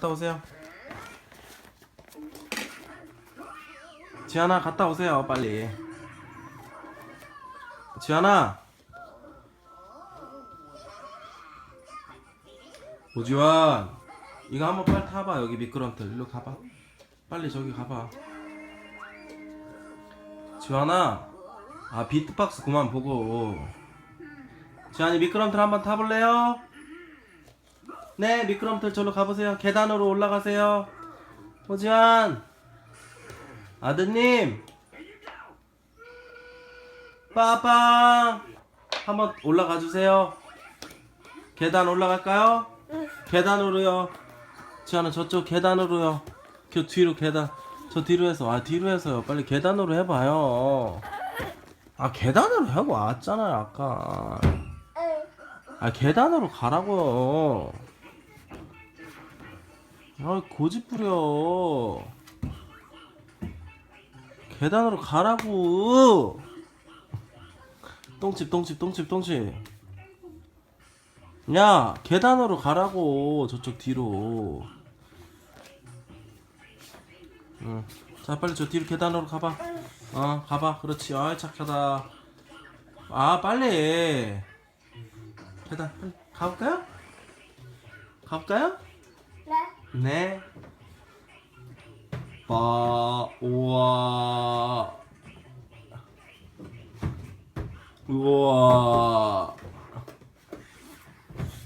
갔다 오세요. 지안아 갔다 오세요 빨리. 지안아. 오지환 이거 한번 빨리 타봐 여기 미끄럼틀 일로 가봐 빨리 저기 가봐 지환아 아 비트박스 그만 보고 지환이 미끄럼틀 한번 타볼래요? 네 미끄럼틀 저로 가보세요 계단으로 올라가세요 오지환 아드님 빠빵 한번 올라가 주세요 계단 올라갈까요? 계단으로요. 지아는 저쪽 계단으로요. 그 뒤로 계단. 저 뒤로 해서 아 뒤로 해서요. 빨리 계단으로 해봐요. 아 계단으로 하고 왔잖아요 아까. 아 계단으로 가라고요. 아 고집 부려. 계단으로 가라고. 똥집 똥집 똥집 똥집. 야 계단으로 가라고 저쪽 뒤로 응. 자 빨리 저 뒤로 계단으로 가봐 어 가봐 그렇지 아이 착하다 아 빨리 계단 가볼까요? 가볼까요? 네. 네 빠, 우와. 우와.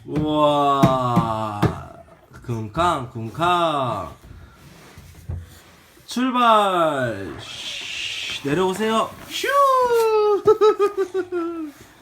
우와. 쿵쾅 쿵쾅. 출발. 쉬, 내려오세요. 슈